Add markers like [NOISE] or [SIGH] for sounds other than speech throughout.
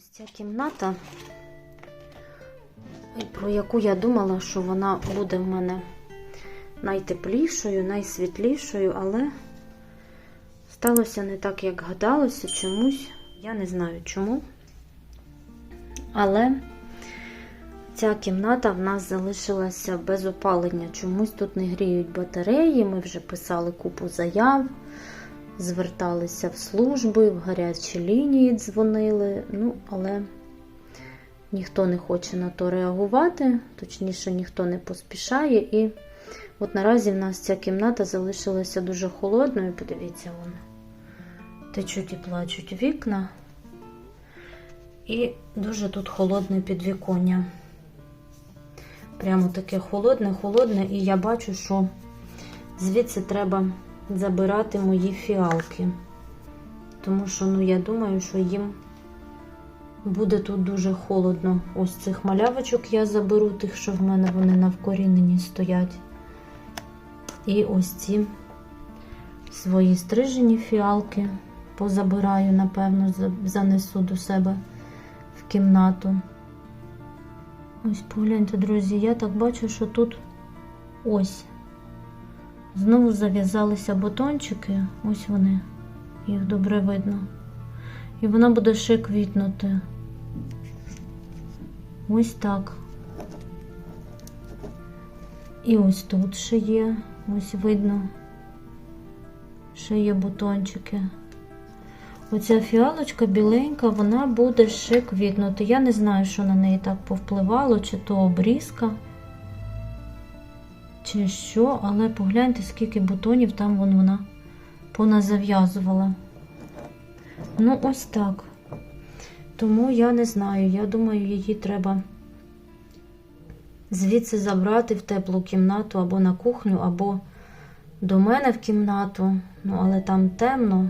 Ось ця кімната, про яку я думала, що вона буде в мене найтеплішою, найсвітлішою, але сталося не так, як гадалося, чомусь. Я не знаю чому. Але ця кімната в нас залишилася без опалення. Чомусь тут не гріють батареї. Ми вже писали купу заяв, зверталися в служби, в гарячі лінії дзвонили. Ну, але ніхто не хоче на то реагувати, точніше, ніхто не поспішає. І от наразі в нас ця кімната залишилася дуже холодною. Подивіться, вон. Течуть і плачуть вікна. І дуже тут холодне підвіконня. Прямо таке холодне, холодне, і я бачу, що звідси треба забирати мої фіалки. Тому що, ну, я думаю, що їм буде тут дуже холодно. Ось цих малявочок я заберу, тих, що в мене вони на вкоріненні стоять. І ось ці свої стрижені фіалки позабираю, напевно, занесу до себе в кімнату. Ось погляньте, друзі, я так бачу, що тут ось. Знову зав'язалися бутончики, ось вони, їх добре видно. І вона буде ще квітнути. Ось так. І ось тут ще є, ось видно, ще є бутончики. Оця фіалочка біленька, вона буде ще квітнути. Я не знаю, що на неї так повпливало, чи то обрізка, чи що, але погляньте, скільки бутонів там вон вона поназав'язувала. Ну, ось так. Тому я не знаю. Я думаю, її треба звідси забрати в теплу кімнату або на кухню, або до мене в кімнату. Ну, але там темно.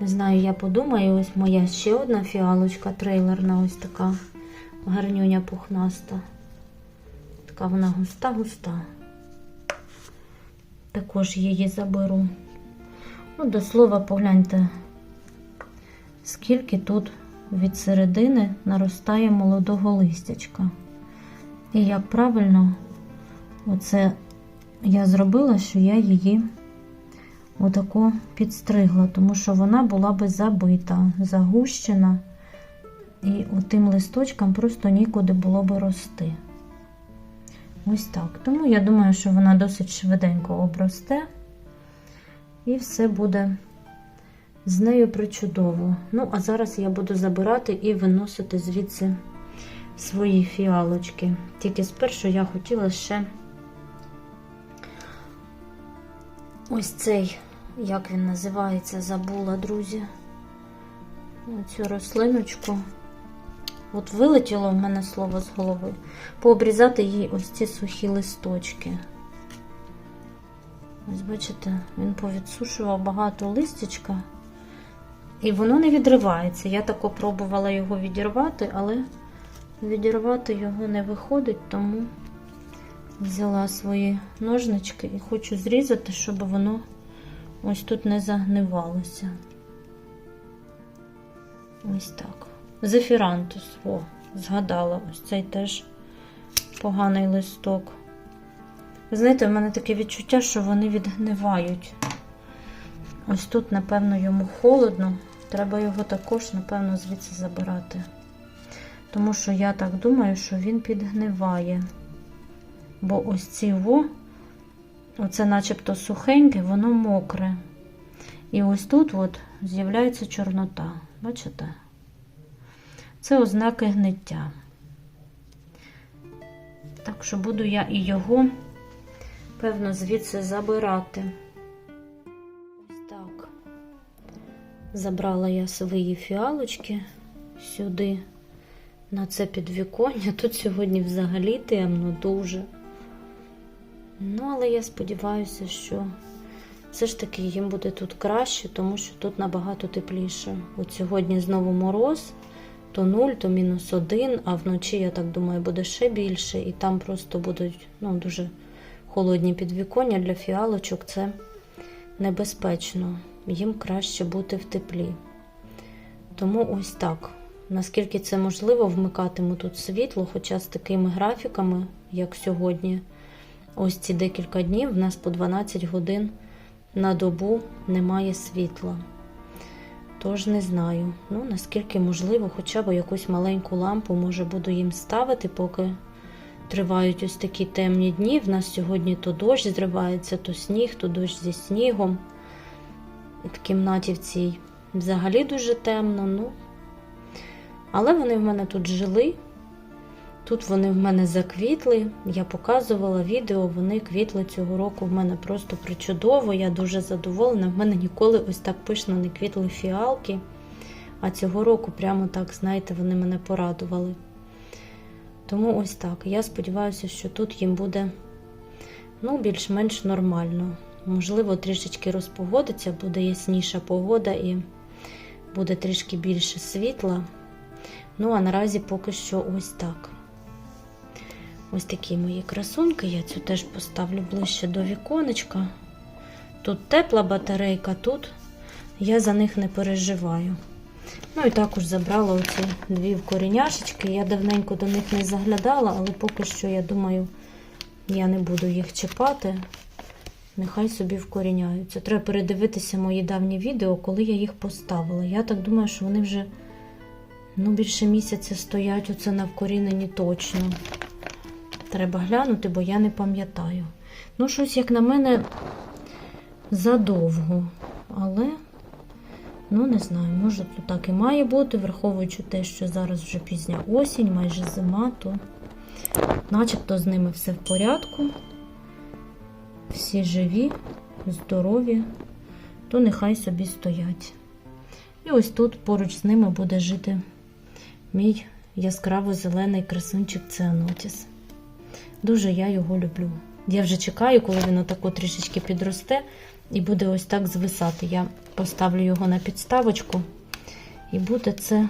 Не знаю, я подумаю, ось моя ще одна фіалочка трейлерна, ось така гарнюня пухнаста. Така вона густа-густа. Також її заберу. Ну, до слова, погляньте, скільки тут від середини наростає молодого листячка. І як правильно оце я зробила, що я її отако підстригла, тому що вона була би забита, загущена, і отим листочкам просто нікуди було би рости. Ось так. Тому я думаю, що вона досить швиденько обросте, і все буде з нею причудово. Ну, а зараз я буду забирати і виносити звідси свої фіалочки. Тільки спершу я хотіла ще ось цей, як він називається, забула, друзі. Цю рослиночку. От вилетіло в мене слово з голови. Пообрізати їй ось ці сухі листочки. Ось, бачите, він повідсушував багато листячка. І воно не відривається. Я так пробувала його відірвати, але відірвати його не виходить, тому взяла свої ножнички і хочу зрізати, щоб воно ось тут не загнивалося. Ось так. Зефірантус, о, згадала, ось цей теж поганий листок. Ви знаєте, в мене таке відчуття, що вони відгнивають. Ось тут, напевно, йому холодно. Треба його також, напевно, звідси забирати. Тому що я так думаю, що він підгниває. Бо ось ці во, оце начебто сухеньке, воно мокре. І ось тут от з'являється чорнота. Бачите? Це ознаки гниття. Так що буду я і його, певно, звідси забирати. Ось так. Забрала я свої фіалочки сюди, на це підвіконня. Тут сьогодні взагалі темно дуже. Ну, але я сподіваюся, що все ж таки їм буде тут краще, тому що тут набагато тепліше. От сьогодні знову мороз, то 0, то мінус 1, а вночі, я так думаю, буде ще більше, і там просто будуть ну, дуже холодні підвіконня для фіалочок. Це небезпечно. Їм краще бути в теплі. Тому ось так. наскільки це можливо, вмикатиму тут світло, хоча з такими графіками, як сьогодні, ось ці декілька днів, в нас по 12 годин на добу немає світла. Тож не знаю, ну наскільки можливо, хоча б якусь маленьку лампу, може, буду їм ставити, поки тривають ось такі темні дні. В нас сьогодні то дощ зривається, то сніг, то дощ зі снігом. В кімнаті в цій взагалі дуже темно, ну. Але вони в мене тут жили. Тут вони в мене заквітли. Я показувала відео, вони квітли цього року в мене просто причудово. Я дуже задоволена. В мене ніколи ось так пишно не квітли фіалки. А цього року прямо так, знаєте, вони мене порадували. Тому ось так. Я сподіваюся, що тут їм буде ну, більш-менш нормально. Можливо, трішечки розпогодиться, буде ясніша погода і буде трішки більше світла. Ну, а наразі поки що ось так. Ось такі мої красунки. Я цю теж поставлю ближче до віконечка. Тут тепла батарейка, тут я за них не переживаю. Ну і також забрала оці дві вкоріняшечки. Я давненько до них не заглядала, але поки що, я думаю, я не буду їх чіпати. Нехай собі вкоріняються. Треба передивитися мої давні відео, коли я їх поставила. Я так думаю, що вони вже ну, більше місяця стоять оце на вкоріненні точно. Треба глянути, бо я не пам'ятаю. Ну, щось, як на мене, задовго. Але, ну, не знаю, може, тут так і має бути, враховуючи те, що зараз вже пізня осінь, майже зима, то начебто з ними все в порядку. Всі живі, здорові, то нехай собі стоять. І ось тут поруч з ними буде жити мій яскраво зелений красунчик Цианотіс. Дуже я його люблю. Я вже чекаю, коли він отако трішечки підросте і буде ось так звисати. Я поставлю його на підставочку, і буде це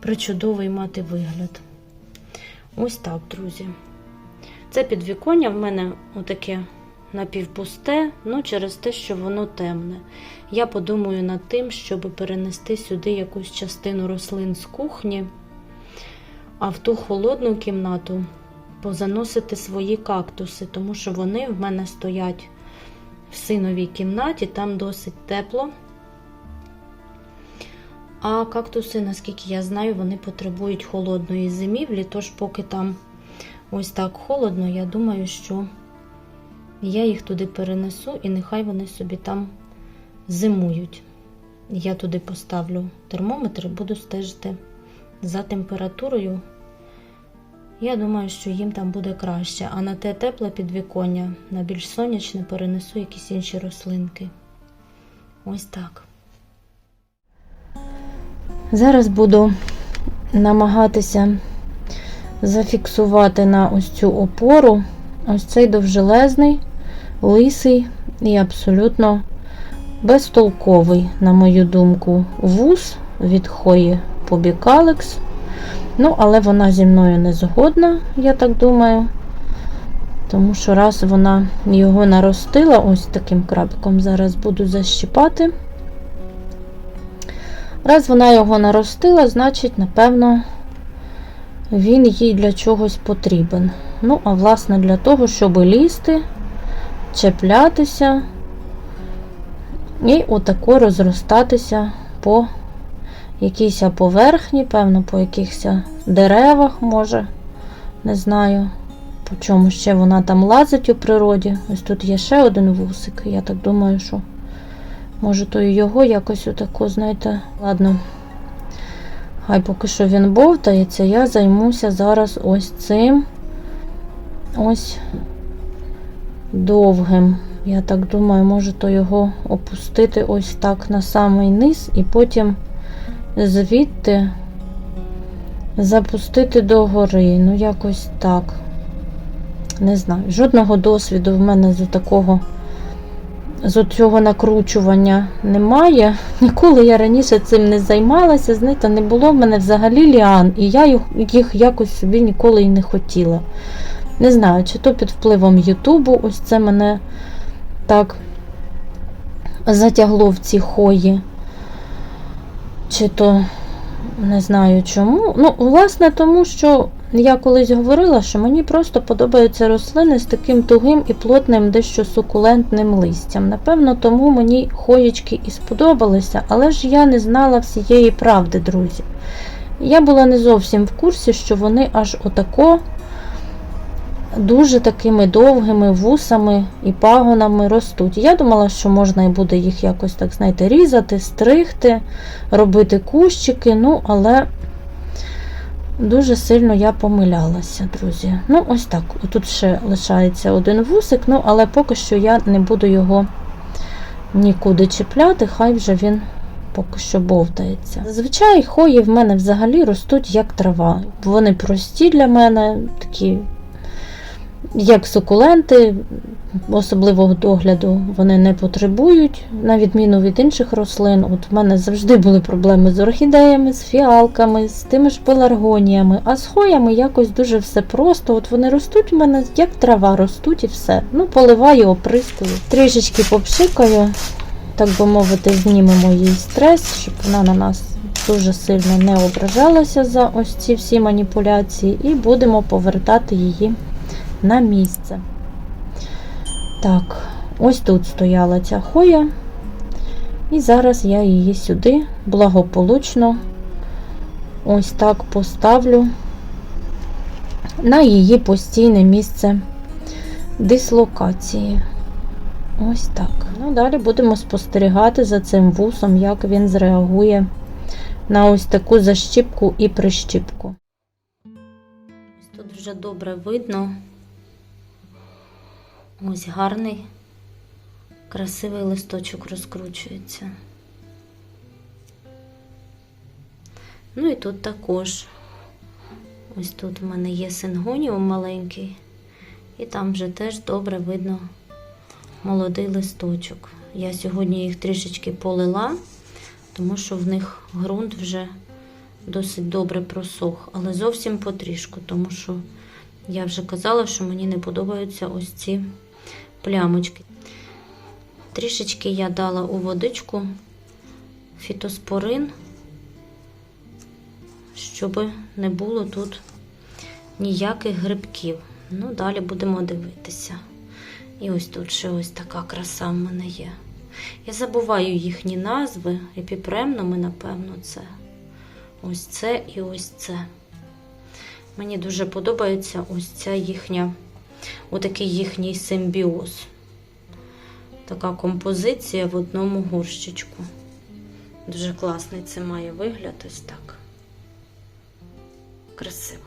причудовий мати вигляд. Ось так, друзі. Це підвіконня в мене отаке напівпусте, ну через те, що воно темне. Я подумаю над тим, щоб перенести сюди якусь частину рослин з кухні, а в ту холодну кімнату позаносити свої кактуси, тому що вони в мене стоять в синовій кімнаті, там досить тепло. А кактуси, наскільки я знаю, вони потребують холодної зимівлі, тож поки там ось так холодно, я думаю, що я їх туди перенесу і нехай вони собі там зимують. Я туди поставлю термометр і буду стежити за температурою. Я думаю, що їм там буде краще. А на те тепле підвіконня, на більш сонячне перенесу якісь інші рослинки. Ось так. Зараз буду намагатися зафіксувати на ось цю опору ось цей довжелезний, лисий і абсолютно безтолковий, на мою думку, вуз від Хої Побікалекс. Ну, але вона зі мною не згодна, я так думаю. Тому що раз вона його наростила, ось таким крабиком зараз буду защіпати. Раз вона його наростила, значить, напевно, він їй для чогось потрібен. Ну, а власне, для того, щоб лізти, чіплятися і отако розростатися по якійсь поверхні, певно, по якихось деревах, може, не знаю, по чому ще вона там лазить у природі. Ось тут є ще один вусик. Я так думаю, що може то і його якось отако, знаєте, ладно. Хай поки що він бовтається, я займуся зараз ось цим ось довгим. Я так думаю, може то його опустити ось так на самий низ і потім звідти запустити догори. Ну, якось так. Не знаю. Жодного досвіду в мене з такого, з цього накручування немає. [LAUGHS] Ніколи я раніше цим не займалася. Знаєте, не було в мене взагалі ліан, і я їх якось собі ніколи і не хотіла. Не знаю, чи то під впливом Ютубу, ось це мене так затягло в ці хої. Чи то Не знаю чому. Ну, власне, тому що я колись говорила, що мені просто подобаються рослини з таким тугим і плотним, дещо сукулентним листям. Напевно, тому мені хоєчки і сподобалися, але ж я не знала всієї правди, друзі. Я була не зовсім в курсі, що вони аж отако дуже такими довгими вусами і пагонами ростуть. Я думала, що можна і буде їх якось так, знаєте, різати, стригти, робити кущики, ну, але дуже сильно я помилялася, друзі. Ну, ось так. Тут ще лишається один вусик, ну, але поки що я не буду його нікуди чіпляти, хай вже він поки що бовтається. Зазвичай хої в мене взагалі ростуть як трава. Вони прості для мене, такі як сукуленти, особливого догляду вони не потребують, на відміну від інших рослин. От в мене завжди були проблеми з орхідеями, з фіалками, з тими ж пеларгоніями, а з хоями якось дуже все просто. От вони ростуть в мене як трава, ростуть і все. Ну, поливаю, оприскую. Трішечки попшикаю, так би мовити, знімемо їй стрес, щоб вона на нас дуже сильно не ображалася за ось ці всі маніпуляції, і будемо повертати її на місце. Так, ось тут стояла ця хоя. І зараз я її сюди благополучно ось так поставлю на її постійне місце дислокації. Ось так. Ну, далі будемо спостерігати за цим вусом, як він зреагує на ось таку защіпку і прищіпку. Тут вже добре видно. Ось гарний, красивий листочок розкручується. Ну і тут також. Ось тут в мене є сингоніум маленький, і там вже теж добре видно молодий листочок. Я сьогодні їх трішечки полила, тому що в них ґрунт вже досить добре просох, але зовсім потрішку, тому що я вже казала, що мені не подобаються ось ці плямочки. Трішечки я дала у водичку фітоспорин, щоб не було тут ніяких грибків. Ну, далі будемо дивитися. І ось тут ще ось така краса в мене є. Я забуваю їхні назви, епіпремнуми, напевно, це. Ось це і ось це. Мені дуже подобається ось ця їхня, отакий їхній симбіоз. Така композиція в одному горщичку. Дуже класний це має вигляд ось так. Красиво.